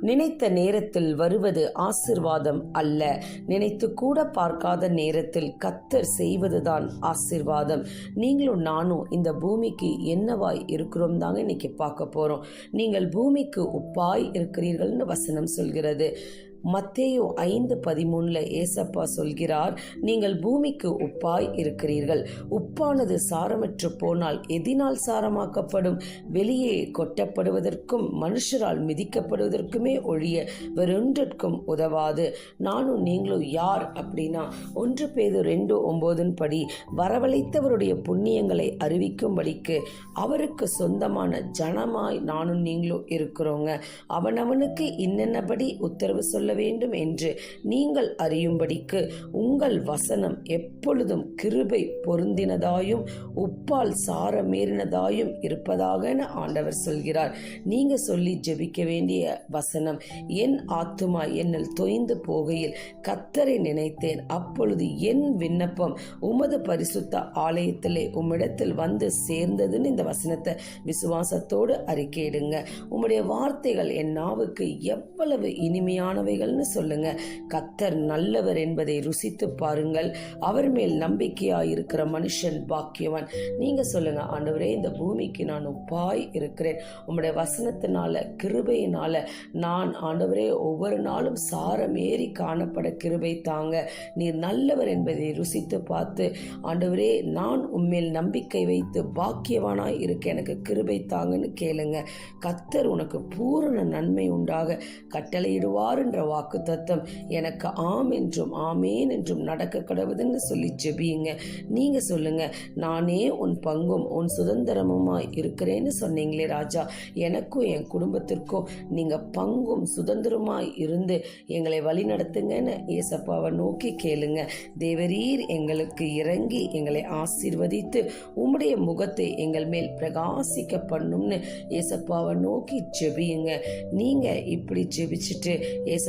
நினைத்த நேரத்தில் வருவது ஆசிர்வாதம் அல்ல. நினைத்து கூட பார்க்காத நேரத்தில் கத்தர் செய்வதுதான் ஆசிர்வாதம். நீங்களும் நானும் இந்த பூமிக்கு என்னவாய் இருக்கிறோம் தாங்க இன்னைக்கு பார்க்க போறோம். நீங்கள் பூமிக்கு உப்பாய் இருக்கிறீர்கள்னு வசனம் சொல்கிறது. மத்தேயு ஐந்து பதிமூணுல ஏசப்பா சொல்கிறார் நீங்கள் பூமிக்கு உப்பாய் இருக்கிறீர்கள். உப்பானது சாரமற்று போனால் எதினால் சாரமாக்கப்படும்? வெளியே கொட்டப்படுவதற்கும் மனுஷரால் மிதிக்கப்படுவதற்குமே ஒழிய வேறொன்றிற்கும் உதவாது. நானும் நீங்களும் யார்? அப்படின்னா ஒன்று பேது ரெண்டு ஒன்பதின் படி வரவழைத்தவருடைய புண்ணியங்களை அறிவிக்கும்படிக்கு அவருக்கு சொந்தமான ஜனமாய் நானும் நீங்களும் இருக்கிறோங்க. அவனவனுக்கு இன்னென்னபடி உத்தரவு சொல்ல வேண்டும் என்று நீங்கள் அறியும்படிக்கு உங்கள் வசனம் எப்பொழுதும் கிருபை பொருந்தினதாயும் உப்பால் சாரமேறினதாயும் இருப்பதாக ஆண்டவர் சொல்கிறார். நீங்க சொல்லி ஜெபிக்க வேண்டிய வசனம் என் ஆத்துமா என்னில் தொய்ந்து போகையில் கத்தரை நினைத்தேன். அப்பொழுது என் விண்ணப்பம் உமது பரிசுத்த ஆலயத்திலே உம்மிடத்தில் வந்து சேர்ந்ததுன்னு இந்த வசனத்தை விசுவாசத்தோடு அறிக்கையிடுங்க. உம்முடைய வார்த்தைகள் என் நாவுக்கு எவ்வளவு இனிமையானவை இனிமையானவைகள்னு சொல்லுங்க. கத்தர் நல்லவர் என்பதை ருசித்து பாருங்கள். அவர் மேல் நம்பிக்கையா இருக்கிற மனுஷன் பாக்கியவன். நீங்க சொல்லுங்க ஆண்டவரே இந்த பூமிக்கு நான் உப்பாய் இருக்கிறேன். உம்முடைய வசனத்தினால கிருபையினால நான் ஆண்டவரே ஒவ்வொரு நாளும் சாரமேறி காணப்பட கிருபை தாங்க. நீர் நல்லவர் என்பதை ருசித்து பார்த்து ஆண்டவரே நான் உம்மேல் நம்பிக்கை வைத்து பாக்கியவானாய் இருக்க எனக்கு கிருபை தாங்கன்னு கேளுங்க. கத்தர் உனக்கு பூரண நன்மை உண்டாக. கட்டளையிடுவார் என்ற வாக்கு தத்தம் எனக்கு ஆம் என்றும் ஆமேன் என்றும் நடக்க கடவுதுன்னு சொல்லி ஜெபியுங்க. நீங்க சொல்லுங்க நானே உன் பங்கும் உன் சுதந்திரமுமாய் இருக்கிறேன்னு சொன்னீங்களே ராஜா. எனக்கும் என் குடும்பத்திற்கும் நீங்க பங்கும் சுதந்திரமாய் இருந்து எங்களை வழி நடத்துங்கன்னு ஏசப்பாவை நோக்கி கேளுங்க. தேவரீர் எங்களுக்கு இறங்கி எங்களை ஆசீர்வதித்து உம்முடைய முகத்தை எங்கள் மேல் பிரகாசிக்க பண்ணும்னு ஏசப்பாவை நோக்கி ஜெபியுங்க. நீங்க இப்படி ஜெபிச்சுட்டு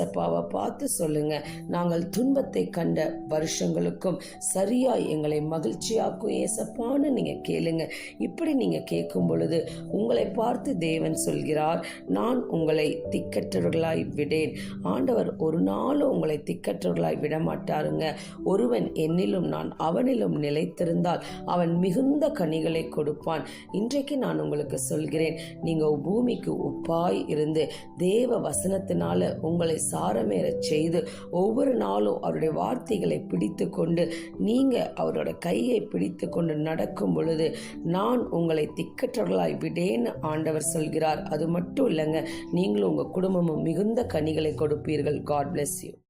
ஏசப்பாவை பார்த்து சொல்லுங்க. நாங்கள் துன்பத்தை கண்ட வருஷங்களுக்கும் சரியா எங்களை மகிழ்ச்சியாக்கும் ஏசப்பான்னு நீங்க கேளுங்க. இப்படி நீங்க கேட்கும் பொழுது உங்களை பார்த்து தேவன் சொல்கிறார் நான் உங்களை திக்கற்றவர்களாய் விடேன். ஆண்டவர் ஒரு நாளும் உங்களை திக்கற்றவர்களாய் விட மாட்டாருங்க ஒருவன் என்னிலும் நான் அவனிலும் நிலைத்திருந்தால் அவன் மிகுந்த கனிகளை கொடுப்பான். இன்றைக்கு நான் உங்களுக்கு சொல்கிறேன் நீங்க பூமிக்கு உப்பாய் இருந்து தேவ வசனத்தினால உங்களை சாரமேறச் செய்து ஒவ்வொரு நாளும் அவருடைய வார்த்தைகளை பிடித்து கொண்டு நீங்கள் அவரோட கையை பிடித்து கொண்டு நடக்கும் பொழுது நான் உங்களை திக்கற்றவர்களாய் விடேன்னு ஆண்டவர் சொல்கிறார். அது மட்டும் இல்லைங்க நீங்களும் உங்கள் குடும்பமும் மிகுந்த கனிகளை கொடுப்பீர்கள். God bless you